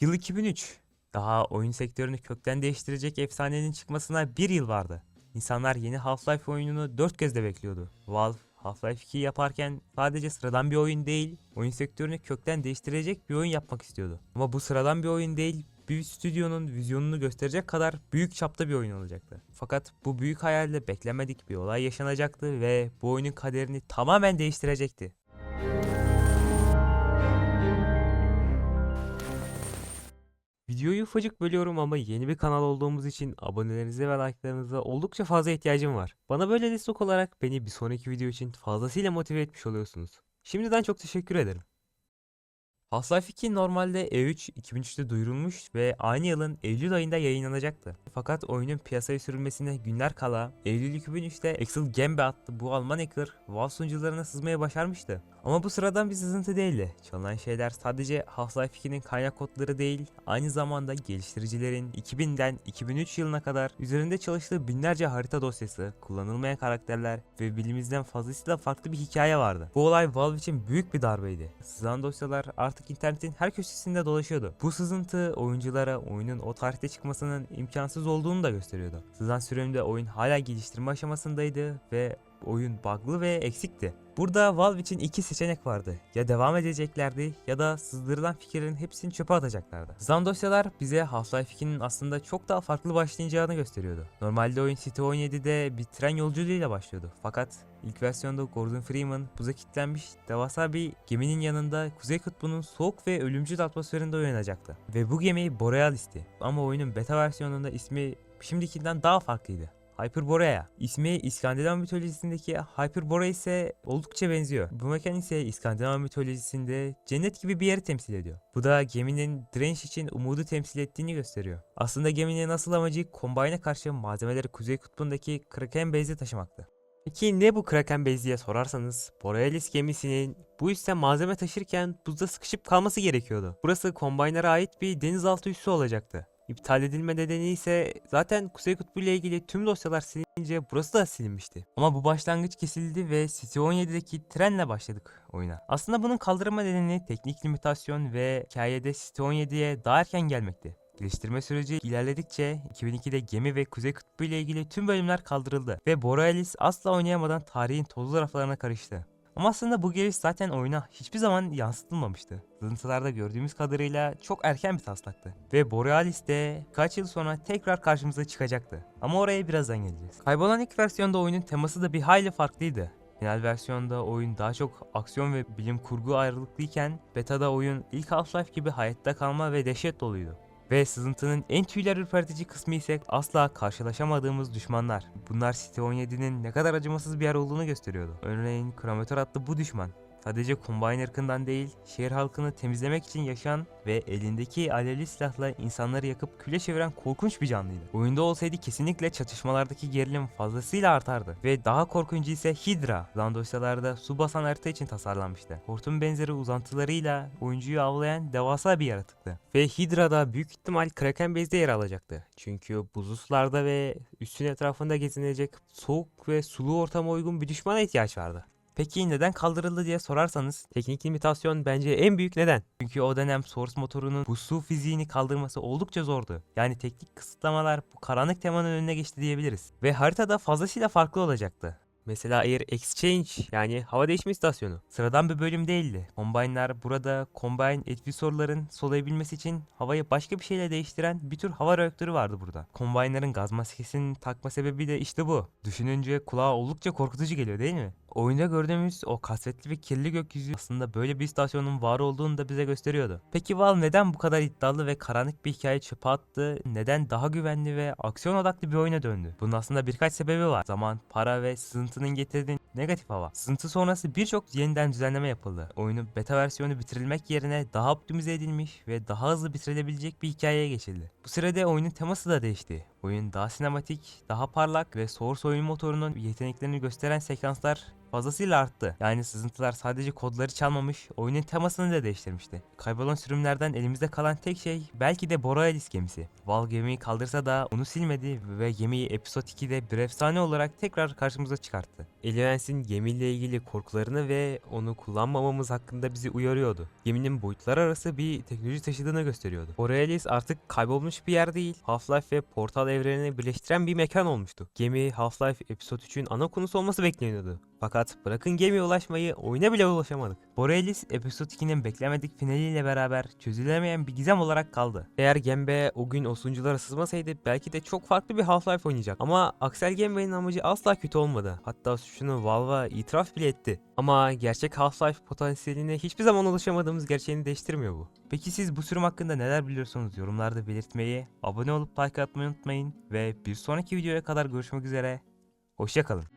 Yıl 2003. Daha oyun sektörünü kökten değiştirecek efsanenin çıkmasına bir yıl vardı. İnsanlar yeni Half-Life oyununu dört gözle bekliyordu. Valve Half-Life 2'yi yaparken sadece sıradan bir oyun değil, oyun sektörünü kökten değiştirecek bir oyun yapmak istiyordu. Ama bu sıradan bir oyun değil, bir stüdyonun vizyonunu gösterecek kadar büyük çapta bir oyun olacaktı. Fakat bu büyük hayalde beklemedik bir olay yaşanacaktı ve bu oyunun kaderini tamamen değiştirecekti. Videoyu ufacık bölüyorum ama yeni bir kanal olduğumuz için abonelerinize ve like'larınıza oldukça fazla ihtiyacım var. Bana böyle destek olarak beni bir sonraki video için fazlasıyla motive etmiş oluyorsunuz. Şimdiden çok teşekkür ederim. Half-Life 2 normalde E3 2003'te duyurulmuş ve aynı yılın Eylül ayında yayınlanacaktı. Fakat oyunun piyasaya sürülmesine günler kala Eylül 2003'te Axel Gembe adlı bu Alman hacker Valve sunucularına sızmayı başarmıştı. Ama bu sıradan bir sızıntı değildi. Çalınan şeyler sadece Half-Life 2'nin kaynak kodları değil, aynı zamanda geliştiricilerin 2000'den 2003 yılına kadar üzerinde çalıştığı binlerce harita dosyası, kullanılmayan karakterler ve bilimizden fazlasıyla farklı bir hikaye vardı. Bu olay Valve için büyük bir darbeydi. Sızan dosyalar artık internetin her köşesinde dolaşıyordu. Bu sızıntı oyunculara oyunun o tarihte çıkmasının imkansız olduğunu da gösteriyordu. Sızan sürümde oyun hala geliştirme aşamasındaydı ve oyun bug'lı ve eksikti. Burada Valve için iki seçenek vardı. Ya devam edeceklerdi ya da sızdırılan fikirlerin hepsini çöpe atacaklardı. Sızan dosyalar bize Half-Life 2'nin aslında çok daha farklı başlayacağını gösteriyordu. Normalde oyun City 17'de bir tren yolculuğuyla başlıyordu. Fakat ilk versiyonda Gordon Freeman buza kilitlenmiş devasa bir geminin yanında Kuzey Kutbu'nun soğuk ve ölümcül atmosferinde uyanacaktı. Ve bu gemi Borealis'ti. Ama oyunun beta versiyonunda ismi şimdikinden daha farklıydı. Hyperborea. İsmi İskandinav mitolojisindeki Hyperborea ise oldukça benziyor. Bu mekan ise İskandinav mitolojisinde cennet gibi bir yeri temsil ediyor. Bu da geminin direniş için umudu temsil ettiğini gösteriyor. Aslında geminin asıl amacı Combine'e karşı malzemeleri Kuzey Kutbu'ndaki Kraken Base'e taşımaktı. Peki ne bu Kraken Base diye sorarsanız Borealis gemisinin bu üstten malzeme taşırken buzda sıkışıp kalması gerekiyordu. Burası Combiner'a ait bir denizaltı üssü olacaktı. İptal edilme nedeni ise zaten Kuzey Kutbu ile ilgili tüm dosyalar silince burası da silinmişti. Ama bu başlangıç kesildi ve City 17'deki trenle başladık oyuna. Aslında bunun kaldırma nedeni teknik limitasyon ve hikayede City 17'ye daha erken gelmekti. Geliştirme süreci ilerledikçe 2002'de gemi ve Kuzey Kutbu ile ilgili tüm bölümler kaldırıldı ve Borealis asla oynayamadan tarihin tozlu raflarına karıştı. Ama aslında bu geliş zaten oyuna hiçbir zaman yansıtılmamıştı. Sızıntılarda gördüğümüz kadarıyla çok erken bir taslaktı. Ve Borealis de kaç yıl sonra tekrar karşımıza çıkacaktı. Ama oraya birazdan geleceğiz. Kaybolan ilk versiyonda oyunun teması da bir hayli farklıydı. Final versiyonda oyun daha çok aksiyon ve bilim kurgu ayrılıklıyken beta'da oyun ilk Half-Life gibi hayatta kalma ve dehşet doluydu. Ve sızıntının en tüyler ürpertici kısmı ise asla karşılaşamadığımız düşmanlar. Bunlar City 17'nin ne kadar acımasız bir yer olduğunu gösteriyordu. Örneğin Kronometer adlı bu düşman. Sadece Combine ırkından değil, şehir halkını temizlemek için yaşayan ve elindeki alevli silahla insanları yakıp küle çeviren korkunç bir canlıydı. Oyunda olsaydı kesinlikle çatışmalardaki gerilim fazlasıyla artardı. Ve daha korkuncu ise Hydra. Lan dosyalarda su basan harita için tasarlanmıştı. Hortum benzeri uzantılarıyla oyuncuyu avlayan devasa bir yaratıktı. Ve Hydra da büyük ihtimal Kraken Base'de yer alacaktı. Çünkü buzlu sularda ve üstün etrafında gezinecek soğuk ve sulu ortama uygun bir düşmana ihtiyaç vardı. Peki neden kaldırıldı diye sorarsanız teknik limitasyon bence en büyük neden. Çünkü o dönem Source motorunun bu su fiziğini kaldırması oldukça zordu. Yani teknik kısıtlamalar bu karanlık temanın önüne geçti diyebiliriz. Ve haritada fazlasıyla farklı olacaktı. Mesela Air Exchange yani hava değişme istasyonu. Sıradan bir bölüm değildi. Combine'lar burada Combine Advisor'ların solayabilmesi için havayı başka bir şeyle değiştiren bir tür hava reaktörü vardı burada. Combine'ların gaz maskesini takma sebebi de işte bu. Düşününce kulağa oldukça korkutucu geliyor değil mi? Oyunda gördüğümüz o kasvetli ve kirli gökyüzü aslında böyle bir istasyonun var olduğunu da bize gösteriyordu. Peki Valve neden bu kadar iddialı ve karanlık bir hikaye çöpe attı? Neden daha güvenli ve aksiyon odaklı bir oyuna döndü? Bunun aslında birkaç sebebi var. Zaman, para ve sızıntının getirdiği negatif hava. Sızıntı sonrası birçok yeniden düzenleme yapıldı. Oyunun beta versiyonu bitirilmek yerine daha optimize edilmiş ve daha hızlı bitirilebilecek bir hikayeye geçildi. Bu sürede oyunun teması da değişti. Oyun daha sinematik, daha parlak ve Source oyun motorunun yeteneklerini gösteren sekanslar fazlasıyla arttı. Yani sızıntılar sadece kodları çalmamış, oyunun temasını da değiştirmişti. Kaybolan sürümlerden elimizde kalan tek şey belki de Borealis gemisi. Val gemiyi kaldırsa da onu silmedi ve gemiyi Episode 2'de bir efsane olarak tekrar karşımıza çıkarttı. Elevents'in gemiyle ilgili korkularını ve onu kullanmamamız hakkında bizi uyarıyordu. Geminin boyutlar arası bir teknoloji taşıdığını gösteriyordu. Borealis artık kaybolmuş bir yer değil, Half-Life ve Portal evrenini birleştiren bir mekan olmuştu. Gemi Half-Life Episode 3'ün ana konusu olması bekleniyordu. Fakat bırakın gemiye ulaşmayı oyuna bile ulaşamadık. Borealis Episode 2'nin beklemedik finaliyle beraber çözülemeyen bir gizem olarak kaldı. Eğer Gembe o gün o sunuculara sızmasaydı belki de çok farklı bir Half-Life oynayacak. Ama Axel Gembe'nin amacı asla kötü olmadı. Hatta suçunu Valve'a itiraf bile etti. Ama gerçek Half-Life potansiyeline hiçbir zaman ulaşamadığımız gerçeğini değiştirmiyor bu. Peki siz bu sürüm hakkında neler biliyorsunuz yorumlarda belirtmeyi, abone olup like atmayı unutmayın ve bir sonraki videoya kadar görüşmek üzere. Hoşçakalın.